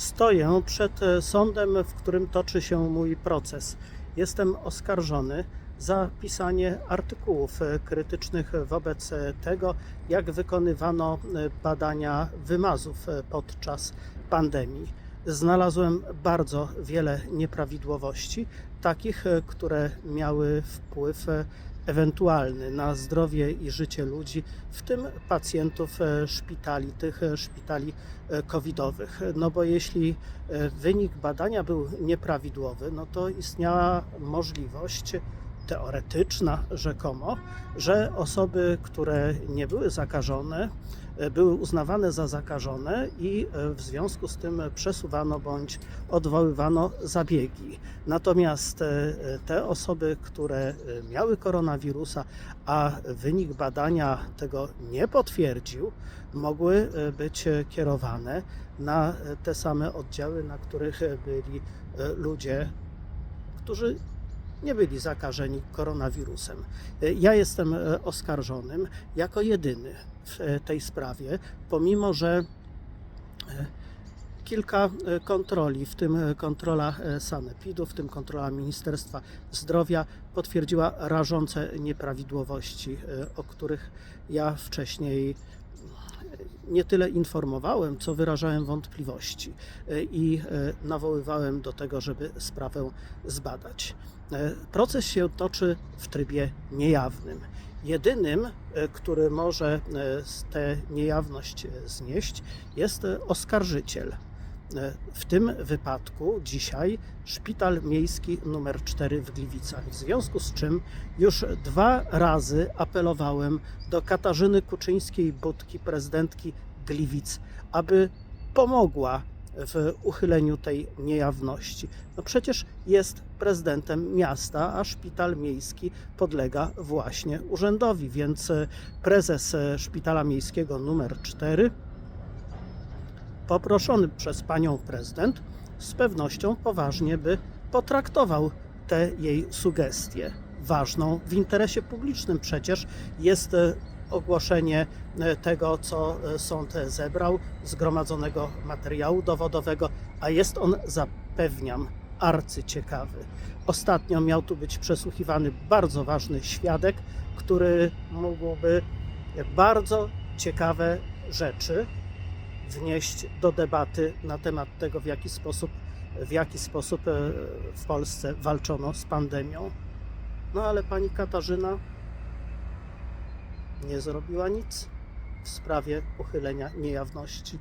Stoję przed e, sądem, w którym toczy się mój proces. Jestem oskarżony za pisanie artykułów e, krytycznych wobec e, tego, jak wykonywano badania wymazów podczas pandemii. Znalazłem bardzo wiele nieprawidłowości, takich, e, które miały wpływ e, ewentualny na zdrowie i życie ludzi, w tym pacjentów e, szpitali, tych szpitali covidowych. No bo jeśli wynik badania był nieprawidłowy, no to istniała możliwość teoretyczna rzekomo, że osoby, które nie były zakażone, e, były uznawane za zakażone i e, w związku z tym przesuwano bądź odwoływano zabiegi. Natomiast e, te osoby, które miały koronawirusa, a wynik badania tego nie potwierdził, mogły być kierowane na te same oddziały, na których byli ludzie, którzy nie byli zakażeni koronawirusem. Ja jestem e, oskarżonym jako jedyny w e, tej sprawie, pomimo że e, kilka kontroli, w tym kontrola Sanepidu, w tym kontrola Ministerstwa Zdrowia, potwierdziła rażące nieprawidłowości, o których ja wcześniej nie tyle informowałem, co wyrażałem wątpliwości e, i e, nawoływałem do tego, żeby sprawę zbadać. E, Proces się toczy w trybie niejawnym. Jedynym, który może tę niejawność znieść, jest oskarżyciel. W tym wypadku dzisiaj szpital miejski numer 4 w Gliwicach. W związku z czym już dwa razy apelowałem do Katarzyny Kuczyńskiej-Budki, prezydentki Gliwic, aby pomogła w uchyleniu tej niejawności. No przecież jest prezydentem miasta, a szpital miejski podlega właśnie urzędowi, więc prezes szpitala miejskiego numer 4 poproszony przez panią prezydent z pewnością poważnie by potraktował te jej sugestie. Ważną w interesie publicznym przecież jest e, ogłoszenie e, tego, co e, sąd zebrał, zgromadzonego materiału dowodowego, a jest on, zapewniam, arcyciekawy. Ostatnio miał tu być przesłuchiwany bardzo ważny świadek, który mógłby bardzo ciekawe rzeczy wnieść do debaty na temat tego, w jaki sposób, w jaki sposób e, w Polsce walczono z pandemią. No ale pani Katarzyna nie zrobiła nic w sprawie uchylenia niejawności.